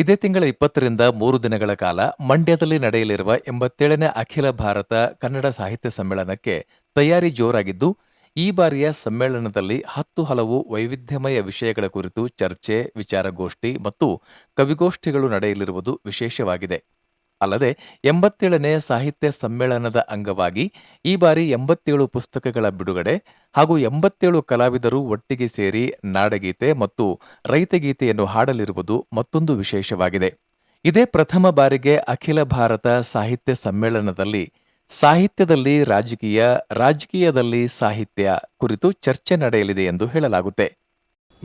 ಇದೇ ತಿಂಗಳ ಇಪ್ಪತ್ತರಿಂದ ಮೂರು ದಿನಗಳ ಕಾಲ ಮಂಡ್ಯದಲ್ಲಿ ನಡೆಯಲಿರುವ ಎಂಬತ್ತೇಳನೇ ಅಖಿಲ ಭಾರತ ಕನ್ನಡ ಸಾಹಿತ್ಯ ಸಮ್ಮೇಳನಕ್ಕೆ ತಯಾರಿ ಜೋರಾಗಿದ್ದು, ಈ ಬಾರಿಯ ಸಮ್ಮೇಳನದಲ್ಲಿ ಹತ್ತು ಹಲವು ವೈವಿಧ್ಯಮಯ ವಿಷಯಗಳ ಕುರಿತು ಚರ್ಚೆ, ವಿಚಾರಗೋಷ್ಠಿ ಮತ್ತು ಕವಿಗೋಷ್ಠಿಗಳು ನಡೆಯಲಿರುವುದು ವಿಶೇಷವಾಗಿದೆ. ಅಲ್ಲದೆ ಎಂಬತ್ತೇಳನೇ ಸಾಹಿತ್ಯ ಸಮ್ಮೇಳನದ ಅಂಗವಾಗಿ ಈ ಬಾರಿ ಎಂಬತ್ತೇಳು ಪುಸ್ತಕಗಳ ಬಿಡುಗಡೆ ಹಾಗೂ ಎಂಬತ್ತೇಳು ಕಲಾವಿದರು ಒಟ್ಟಿಗೆ ಸೇರಿ ನಾಡಗೀತೆ ಮತ್ತು ರೈತಗೀತೆಯನ್ನು ಹಾಡಲಿರುವುದು ಮತ್ತೊಂದು ವಿಶೇಷವಾಗಿದೆ. ಇದೇ ಪ್ರಥಮ ಬಾರಿಗೆ ಅಖಿಲ ಭಾರತ ಸಾಹಿತ್ಯ ಸಮ್ಮೇಳನದಲ್ಲಿ ಸಾಹಿತ್ಯದಲ್ಲಿ ರಾಜಕೀಯ, ರಾಜಕೀಯದಲ್ಲಿ ಸಾಹಿತ್ಯ ಕುರಿತು ಚರ್ಚೆ ನಡೆಯಲಿದೆ ಎಂದು ಹೇಳಲಾಗುತ್ತೆ.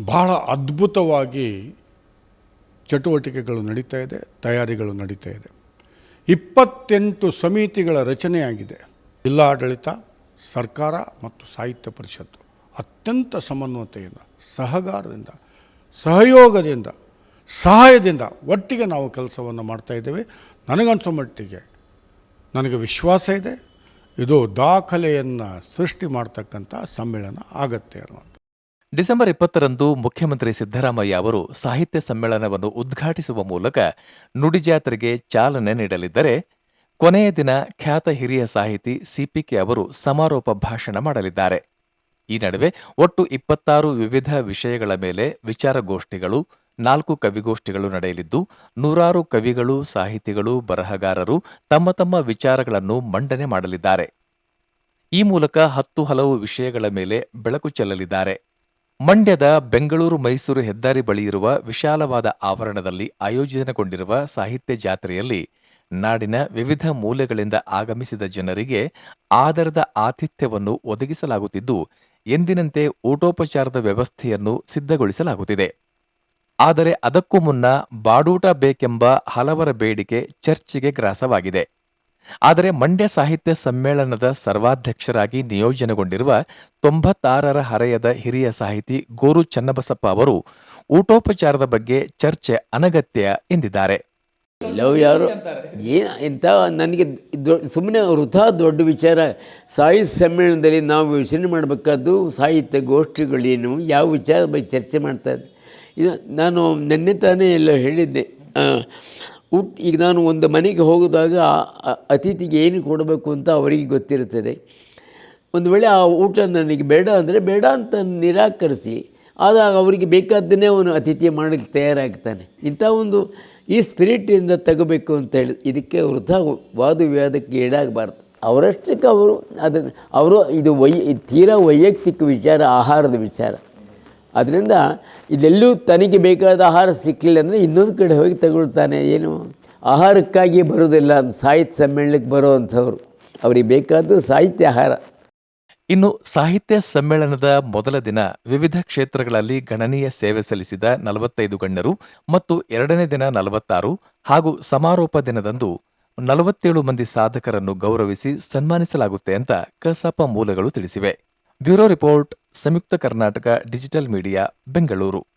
ಬಹಳ ಅದ್ಭುತವಾಗಿ ಚಟುವಟಿಕೆಗಳು ನಡೀತಾ ಇದೆ, ತಯಾರಿಗಳು ನಡೀತಾ ಇದೆ. ಇಪ್ಪತ್ತೆಂಟು ಸಮಿತಿಗಳ ರಚನೆಯಾಗಿದೆ. ಜಿಲ್ಲಾಡಳಿತ, ಸರ್ಕಾರ ಮತ್ತು ಸಾಹಿತ್ಯ ಪರಿಷತ್ತು. ಅತ್ಯಂತ ಸಮನ್ವಯತೆಯಿಂದ, ಸಹಕಾರದಿಂದ, ಸಹಯೋಗದಿಂದ, ಸಹಾಯದಿಂದ ಒಟ್ಟಿಗೆ ನಾವು ಕೆಲಸವನ್ನು ಮಾಡ್ತಾಯಿದ್ದೇವೆ ನನಗನ್ಸೋ ಮಟ್ಟಿಗೆ ನನಗೆ ವಿಶ್ವಾಸ ಇದೆ. ಇದು ದಾಖಲೆಯನ್ನು ಸೃಷ್ಟಿ ಮಾಡ್ತಕ್ಕಂಥ ಸಮ್ಮೇಳನ ಆಗತ್ತೆ ಅನ್ನುವಂಥ ಡಿಸೆಂಬರ್ ಇಪ್ಪತ್ತರಂದು ಮುಖ್ಯಮಂತ್ರಿ ಸಿದ್ದರಾಮಯ್ಯ ಅವರು ಸಾಹಿತ್ಯ ಸಮ್ಮೇಳನವನ್ನು ಉದ್ಘಾಟಿಸುವ ಮೂಲಕ ನುಡಿಜಾತ್ರೆಗೆ ಚಾಲನೆ ನೀಡಲಿದ್ದರೆ, ಕೊನೆಯ ದಿನ ಖ್ಯಾತ ಹಿರಿಯ ಸಾಹಿತಿ ಸಿಪಿಕೆ ಅವರು ಸಮಾರೋಪ ಭಾಷಣ ಮಾಡಲಿದ್ದಾರೆ. ಈ ನಡುವೆ ಒಟ್ಟು ಇಪ್ಪತ್ತಾರು ವಿವಿಧ ವಿಷಯಗಳ ಮೇಲೆ ವಿಚಾರಗೋಷ್ಠಿಗಳು, ನಾಲ್ಕು ಕವಿಗೋಷ್ಠಿಗಳು ನಡೆಯಲಿದ್ದು, ನೂರಾರು ಕವಿಗಳು, ಸಾಹಿತಿಗಳು, ಬರಹಗಾರರು ತಮ್ಮ ತಮ್ಮ ವಿಚಾರಗಳನ್ನು ಮಂಡನೆ ಮಾಡಲಿದ್ದಾರೆ. ಈ ಮೂಲಕ ಹತ್ತು ಹಲವು ವಿಷಯಗಳ ಮೇಲೆ ಬೆಳಕು ಚೆಲ್ಲಲಿದ್ದಾರೆ. ಮಂಡ್ಯದ ಬೆಂಗಳೂರು ಮೈಸೂರು ಹೆದ್ದಾರಿ ಬಳಿ ಇರುವ ವಿಶಾಲವಾದ ಆವರಣದಲ್ಲಿ ಆಯೋಜನೆಗೊಂಡಿರುವ ಸಾಹಿತ್ಯ ಜಾತ್ರೆಯಲ್ಲಿ ನಾಡಿನ ವಿವಿಧ ಮೂಲೆಗಳಿಂದ ಆಗಮಿಸಿದ ಜನರಿಗೆ ಆದರದ ಆತಿಥ್ಯವನ್ನು ಒದಗಿಸಲಾಗುತ್ತಿದ್ದು, ಎಂದಿನಂತೆ ಊಟೋಪಚಾರದ ವ್ಯವಸ್ಥೆಯನ್ನು ಸಿದ್ಧಗೊಳಿಸಲಾಗುತ್ತಿದೆ. ಆದರೆ ಅದಕ್ಕೂ ಮುನ್ನ ಬಾಡೂಟ ಬೇಕೆಂಬ ಹಲವರ ಬೇಡಿಕೆ ಚರ್ಚೆಗೆ ಗ್ರಾಸವಾಗಿದೆ. ಆದರೆ ಮಂಡ್ಯ ಸಾಹಿತ್ಯ ಸಮ್ಮೇಳನದ ಸರ್ವಾಧ್ಯಕ್ಷರಾಗಿ ನಿಯೋಜನೆಗೊಂಡಿರುವ ತೊಂಬತ್ತಾರರ ಹರೆಯದ ಹಿರಿಯ ಸಾಹಿತಿ ಗೋರು ಚನ್ನಬಸಪ್ಪ ಅವರು ಊಟೋಪಚಾರದ ಬಗ್ಗೆ ಚರ್ಚೆ ಅನಗತ್ಯ ಎಂದಿದ್ದಾರೆ. ಎಲ್ಲವೂ ಯಾರು? ಏನು ಇಂಥ ನನಗೆ ಸುಮ್ಮನೆ ವೃಥಾ ದೊಡ್ಡ ವಿಚಾರ. ಸಾಹಿತ್ಯ ಸಮ್ಮೇಳನದಲ್ಲಿ ನಾವು ಯೋಚನೆ ಮಾಡಬೇಕಾದ್ದು ಸಾಹಿತ್ಯ ಗೋಷ್ಠಿಗಳೇನು, ಯಾವ ವಿಚಾರದ ಬಗ್ಗೆ ಚರ್ಚೆ ಮಾಡ್ತಾರೆ ಇದು ನಾನು ನಿನ್ನೆ ತಾನೇ ಎಲ್ಲ ಹೇಳಿದ್ದೆ. ಊಟ, ಈಗ ನಾನು ಒಂದು ಮನೆಗೆ ಹೋಗಿದಾಗ ಅತಿಥಿಗೆ ಏನು ಕೊಡಬೇಕು ಅಂತ ಅವರಿಗೆ ಗೊತ್ತಿರುತ್ತದೆ. ಒಂದು ವೇಳೆ ಆ ಊಟ ನನಗೆ ಬೇಡ ಅಂದರೆ ಬೇಡ ಅಂತ ನಿರಾಕರಿಸಿ, ಆದಾಗ ಅವರಿಗೆ ಬೇಕಾದ್ದನ್ನೇ ಅವನು ಅತಿಥಿ ಮಾಡಲಿಕ್ಕೆ ತಯಾರಾಗ್ತಾನೆ. ಇಂಥ ಒಂದು ಈ ಸ್ಪಿರಿಟಿಂದ ತಗೋಬೇಕು ಅಂತ ಹೇಳಿ, ಇದಕ್ಕೆ ವೃದ್ಧ ವಾದ ವಿವಾದಕ್ಕೆ ಈಡಾಗಬಾರ್ದು. ಅವರಷ್ಟಕ್ಕೆ ಅವರು ಅದನ್ನು, ಅವರು ಇದು ವೈ, ತೀರಾ ವೈಯಕ್ತಿಕ ವಿಚಾರ, ಆಹಾರದ ವಿಚಾರ. ಅದರಿಂದ ಇಲ್ಲೆಲ್ಲೂ ತನಗೆ ಬೇಕಾದ ಆಹಾರ ಸಿಕ್ಕಿಲ್ಲ ಅಂದರೆ ಇನ್ನೊಂದು ಕಡೆ ಹೋಗಿ ತಗೊಳ್ತಾನೆ. ಏನು? ಆಹಾರಕ್ಕಾಗಿ ಬರೋದಿಲ್ಲ ಸಾಹಿತ್ಯ ಸಮ್ಮೇಳನಕ್ಕೆ ಬರುವಂಥವ್ರು. ಅವರಿಗೆ ಬೇಕಾದ್ದು ಸಾಹಿತ್ಯ ಆಹಾರ. ಇನ್ನು ಸಾಹಿತ್ಯ ಸಮ್ಮೇಳನದ ಮೊದಲ ದಿನ ವಿವಿಧ ಕ್ಷೇತ್ರಗಳಲ್ಲಿ ಗಣನೀಯ ಸೇವೆ ಸಲ್ಲಿಸಿದ ನಲವತ್ತೈದು ಗಣ್ಯರು ಮತ್ತು ಎರಡನೇ ದಿನ ನಲವತ್ತಾರು ಹಾಗೂ ಸಮಾರೋಪ ದಿನದಂದು ನಲವತ್ತೇಳು ಮಂದಿ ಸಾಧಕರನ್ನು ಗೌರವಿಸಿ ಸನ್ಮಾನಿಸಲಾಗುತ್ತೆ ಅಂತ ಕಸಾಪ ಮೂಲಗಳು ತಿಳಿಸಿವೆ. Bureau report Samyukta Karnataka digital media Bengaluru.